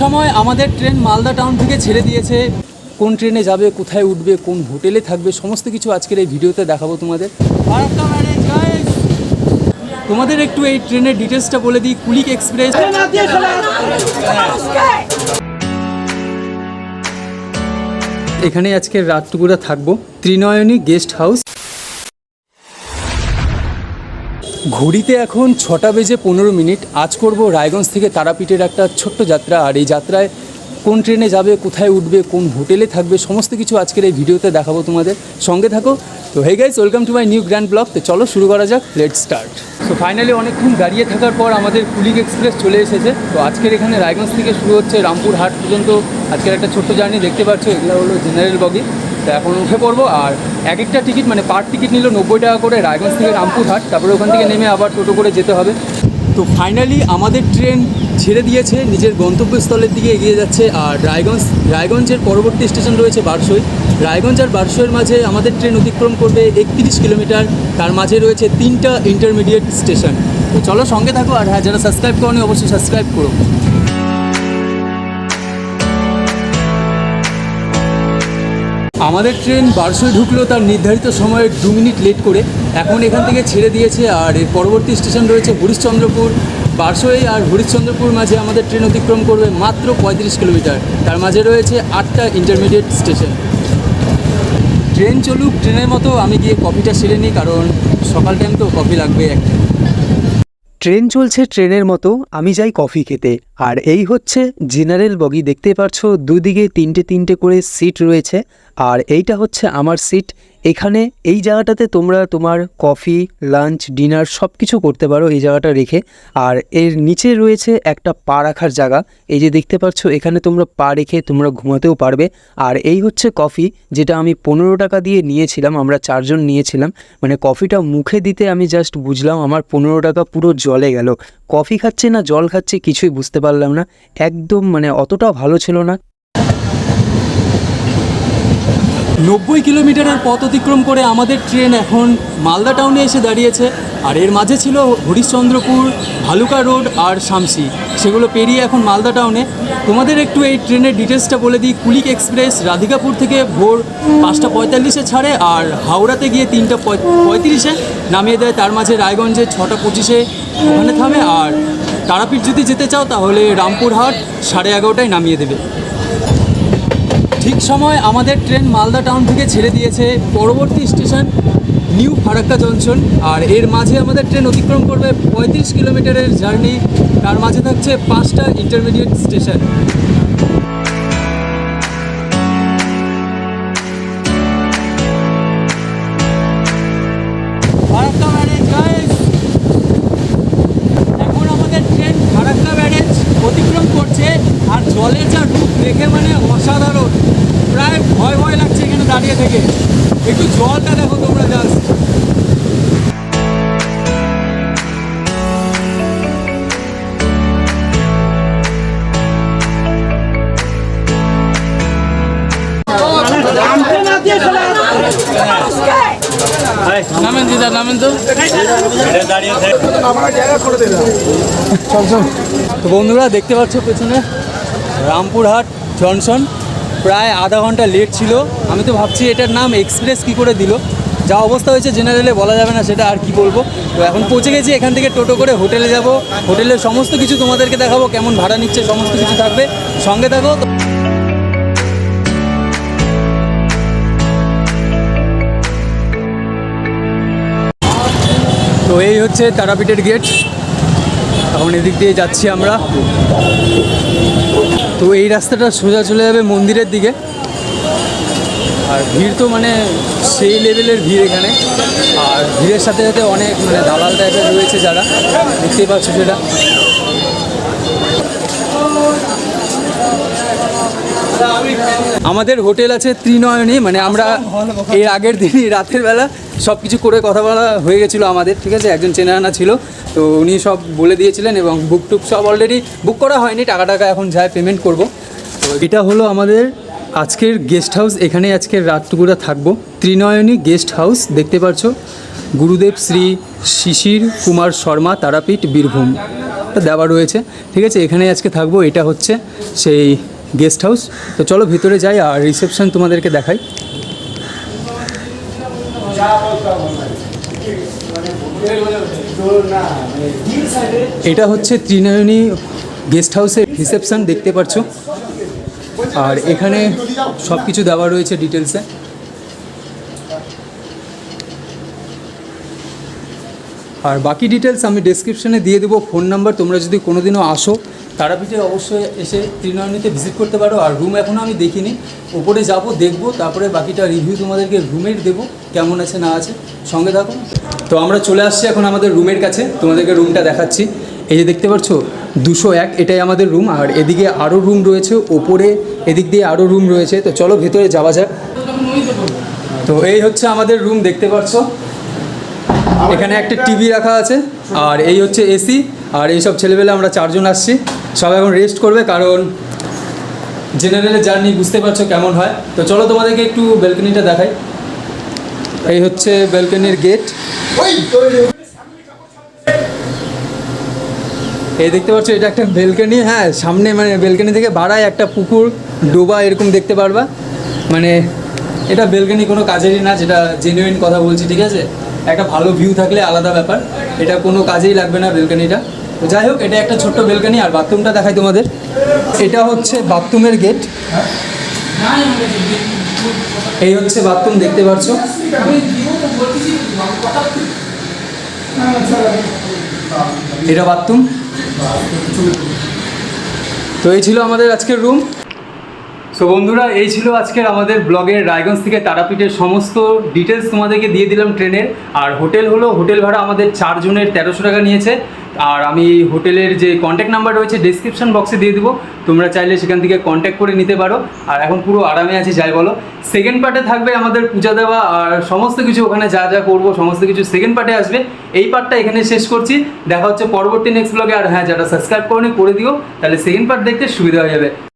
সময় আমাদের train Malda town থেকে ছেড়ে দিয়েছে। কোন ট্রেনে যাবে কোথায় উঠবে কোন হোটেলে থাকবে সমস্ত কিছু আজকের এই ভিডিওতে দেখাবো তোমাদের। তোমাদের একটু এই ট্রেনের ডিটেলসটা বলে দিই কুলিক এক্সপ্রেস এখানে আজকে রাতটুকুরা থাকব। ত্রিনয়নী গেস্ট হাউস ঘড়িতে এখন ছটা বেজে পনেরো মিনিট। আজ করব রায়গঞ্জ থেকে তারাপীঠের একটা ছোট্ট যাত্রা। আর এই যাত্রায় কোন ট্রেনে যাবে, কোথায় উঠবে, কোন হোটেলে থাকবে, সমস্ত কিছু আজকের এই ভিডিওতে দেখাবো তোমাদের। সঙ্গে থাকো। তো hey guys welcome to my new grand blog তো চলো শুরু করা যাক লেট স্টার্ট তো ফাইনালি অনেকক্ষণ দাঁড়িয়ে থাকার পর আমাদের কুলিক এক্সপ্রেস চলে এসেছে। তো আজকের এখানে রায়গঞ্জ থেকে শুরু হচ্ছে রামপুর হাট পর্যন্ত। আজকের একটা ছোট্ট জার্নি দেখতে পাচ্ছ, এগুলো হলো জেনারেল বগি। তো এখন উঠে পড়ব। আর এক একটা টিকিট মানে পার টিকিট নিল নব্বই টাকা করে রায়গঞ্জ থেকে রামপুরহাট। তারপরে ওখান থেকে নেমে আবার টোটো করে যেতে হবে। তো ফাইনালি আমাদের ট্রেন ছেড়ে দিয়েছে, নিজের গন্তব্যস্থলের দিকে এগিয়ে যাচ্ছে। আর রায়গঞ্জ, রায়গঞ্জের পরবর্তী স্টেশন রয়েছে বারসই রায়গঞ্জ আর বারসইয়ের মাঝে আমাদের ট্রেন অতিক্রম করবে একত্রিশ কিলোমিটার তার মাঝে রয়েছে তিনটা ইন্টারমিডিয়েট স্টেশন তো চলো সঙ্গে থাকো, আর হ্যাঁ যারা সাবস্ক্রাইব করো অবশ্যই সাবস্ক্রাইব করো। আমাদের ট্রেন বারসই ঢুকলো, তার নির্ধারিত সময়ের দু মিনিট লেট করে। এখন এখান থেকে ছেড়ে দিয়েছে, আর এর পরবর্তী স্টেশন রয়েছে হরিশ্চন্দ্রপুর। বারসই আর হরিশ্চন্দ্রপুর মাঝে আমাদের ট্রেন অতিক্রম করবে মাত্র পঁয়ত্রিশ কিলোমিটার। তার মাঝে রয়েছে আটটা ইন্টারমিডিয়েট স্টেশন ট্রেন চলুক, ট্রেনের মতো আমি গিয়ে কফিটা সেরে নিই, কারণ সকাল টাইম তো কফি লাগবে একটা। ট্রেন চলছে ট্রেনের মতো, আমি যাই কফি খেতে। আর এই হচ্ছে জেনারেল বগি, দেখতে পারছ দুদিকে তিনটে তিনটে করে সিট রয়েছে। আর এইটা হচ্ছে আমার সিট এখানে এই জায়গাটাতে তোমরা তোমার কফি, লাঞ্চ, ডিনার সব কিছু করতে পারো এই জায়গাটা রেখে। আর এর নিচে রয়েছে একটা পা রাখার জায়গা। এই যে দেখতে পাচ্ছ, এখানে তোমরা পা রেখে তোমরা ঘুমাতেও পারবে। আর এই হচ্ছে কফি, যেটা আমি পনেরো টাকা দিয়ে নিয়েছিলাম, আমরা চারজন নিয়েছিলাম। মানে কফিটা মুখে দিতে আমি জাস্ট বুঝলাম, আমার পনেরো টাকা পুরো জলে গেল। কফি খাচ্ছে না, জল খাচ্ছে, কিছুই বুঝতে পারলাম না। একদম মানে অতটা ভালো ছিল না। নব্বই কিলোমিটারের পথ অতিক্রম করে আমাদের ট্রেন এখন মালদা টাউনে এসে দাঁড়িয়েছে। আর এর মাঝে ছিল হরিশ্চন্দ্রপুর, ভালুকা রোড আর শামসি। সেগুলো পেরিয়ে এখন মালদা টাউনে। তোমাদের একটু এই ট্রেনের ডিটেলসটা বলে দিই। কুলিক এক্সপ্রেস, রাধিকাপুর থেকে ভোর পাঁচটা পঁয়তাল্লিশে ছাড়ে আর হাওড়াতে গিয়ে তিনটা পঁয়ত্রিশে নামিয়ে দেয়। তার মাঝে রায়গঞ্জে ছটা পঁচিশে ওখানে থামে। আর তারাপীঠ যদি যেতে চাও তাহলে রামপুরহাট সাড়ে এগারোটায় নামিয়ে দেবে। ঠিক সময় আমাদের ট্রেন মালদা টাউন থেকে ছেড়ে দিয়েছে। পরবর্তী স্টেশন নিউ ফারাক্কা জংশন। আর এর মাঝে আমাদের ট্রেন অতিক্রম করবে পঁয়ত্রিশ কিলোমিটারের জার্নি। তার মাঝে থাকছে পাঁচটা ইন্টারমিডিয়েট স্টেশন এখন আমাদের ট্রেন ফারাক্কা ব্যারেজ অতিক্রম করছে, আর জলের যা দেখে মানে অসাধারণ। প্রায় ভয় ভয় লাগছে এখানে দাঁড়িয়ে থেকে। একটু জলটা দেখো তোমরা জাস্ট নামেন দিদা নামেন তো। তো বন্ধুরা দেখতে পাচ্ছ পেছনে? রামপুরহাট, জনসন, প্রায় আধা ঘণ্টা লেট ছিল। আমি তো ভাবছি এটার নাম এক্সপ্রেস কি করে দিল? যা অবস্থা হয়েছে জেনারেলে বলা যাবে না, সেটা আর কি বলব। তো এখন পৌঁছে গেছি, এখান থেকে টোটো করে হোটেলে যাব। হোটেলের সমস্ত কিছু তোমাদেরকে দেখাবো, কেমন ভাড়া নিচ্ছে, সমস্ত কিছু থাকবে। সঙ্গে থাকো। তো এই হচ্ছে তারাপীঠের গেট এখন এদিক দিয়ে যাচ্ছি আমরা। তো এই রাস্তাটা সোজা চলে যাবে মন্দিরের দিকে। আর ভিড় তো মানে সেই লেভেলের ভিড় এখানে। আর ভিড়ের সাথে সাথে অনেক মানে দালাল টাইপের রয়েছে যারা। দেখতেই পাচ্ছ সেটা। আমাদের হোটেল আছে ত্রিনয়নী মানে আমরা এর আগের দিনই রাতের বেলা সব কিছু করে কথা বলা হয়ে গেছিল আমাদের, ঠিক আছে? একজন চেনাজানা ছিল, তো উনি সব বলে দিয়েছিলেন এবং বুক টুক সব অলরেডি বুক করা হয়নি, টাকা টাকা এখন যায় পেমেন্ট করব। তো এটা হলো আমাদের আজকের গেস্ট হাউস এখানে আজকের রাতটুকুরা থাকব। ত্রিনয়নী গেস্ট হাউস দেখতে পাচ্ছ গুরুদেব শ্রী শিশির কুমার শর্মা, তারাপীঠ বীরভূম। দেওয়া রয়েছে, ঠিক আছে? এখানে আজকে থাকব, এটা হচ্ছে সেই গেস্ট হাউস। তো চলো ভিতরে যাই আর রিসেপশন তোমাদেরকে দেখাই। এটা হচ্ছে ত্রিনয়নী গেস্ট হাউসের রিসেপশন, দেখতে পাচ্ছ আর এখানে সব কিছু দেওয়া রয়েছে ডিটেলসে। আর বাকি ডিটেলস আমি ডেসক্রিপশনে দিয়ে দেবো। ফোন নাম্বার, তোমরা যদি কোনোদিনও আসো তারাপীঠে অবশ্যই এসে ত্রিনয়নীতে ভিজিট করতে পারো। আর রুম এখনও আমি দেখিনি। ওপরে যাব, দেখব, তারপরে বাকিটা রিভিউ তোমাদেরকে রুমের দেবো, কেমন আছে, না আছে। সঙ্গে থাকো। তো আমরা চলে আসছি এখন আমাদের রুমের কাছে। তোমাদেরকে রুমটা দেখাচ্ছি। এই যে দেখতে পাচ্ছ, দুশো এক, এটাই আমাদের রুম আর এদিকে আরও রুম রয়েছে, ওপরে এদিক দিয়ে আরও রুম রয়েছে। তো চলো, ভেতরে যাওয়া যাক। তো এই হচ্ছে আমাদের রুম দেখতে পাচ্ছ। এখানে একটা টিভি রাখা আছে, আর এই হচ্ছে এসি আর এইসব ছেলেবেলে আমরা চারজন আসছি। সব এখন রেস্ট করবে কারণ জেনারেলের জার্নি বুঝতে পারছ কেমন হয়। তো চলো তোমাদেরকে একটু ব্যালকনিটা দেখাই। এই হচ্ছে ব্যালকনির গেট এই দেখতে পাচ্ছ এটা একটা বেলকনি হ্যাঁ সামনে মানে বেলকনি থেকে বাড়ায় একটা পুকুর ডোবা এরকম দেখতে পারবা। মানে এটা বেলকনি কোনো কাজেরই না যেটা জেনুইন কথা বলছি ঠিক আছে? একটা ভালো ভিউ থাকলে আলাদা ব্যাপার। এটা কোনো কাজেই লাগবে না বেলকনিটা তো যাই হোক, এটা একটা ছোট্ট বেলকনি আর বাথরুমটা দেখাই তোমাদের। এটা হচ্ছে বাথরুমের গেট। এই হচ্ছে বাথরুম, দেখতে পাচ্ছ? এটা বাথরুম। তো এই ছিল আমাদের আজকের রুম। সো বন্ধুরা, এই ছিল আজকের আমাদের ব্লগের রায়গঞ্জ থেকে তারাপীঠের সমস্ত ডিটেলস তোমাদেরকে দিয়ে দিলাম ট্রেনের আর হোটেল হলো, হোটেল ভাড়া আমাদের চারজনের তেরোশো টাকা নিয়েছে। আর আমি হোটেলের যে কন্ট্যাক্ট নাম্বার রয়েছে ডিসক্রিপশন বক্সে দিয়ে দেবো। তোমরা চাইলে সেখান থেকে কন্ট্যাক্ট করে নিতে পারো। আর এখন পুরো আরামে আছি, যাই বলো। সেকেন্ড পার্টে থাকবে আমাদের পূজা দেওয়া, আর সমস্ত কিছু ওখানে যা যা করব, সমস্ত কিছু সেকেন্ড পার্টে আসবে। এই পার্টটা এখানে শেষ করছি। দেখা হচ্ছে পরবর্তী নেক্সট ব্লগে আর হ্যাঁ যারা সাবস্ক্রাইব করনি, করে দিও। তাহলে সেকেন্ড পার্ট দেখতে সুবিধা হয়ে যাবে।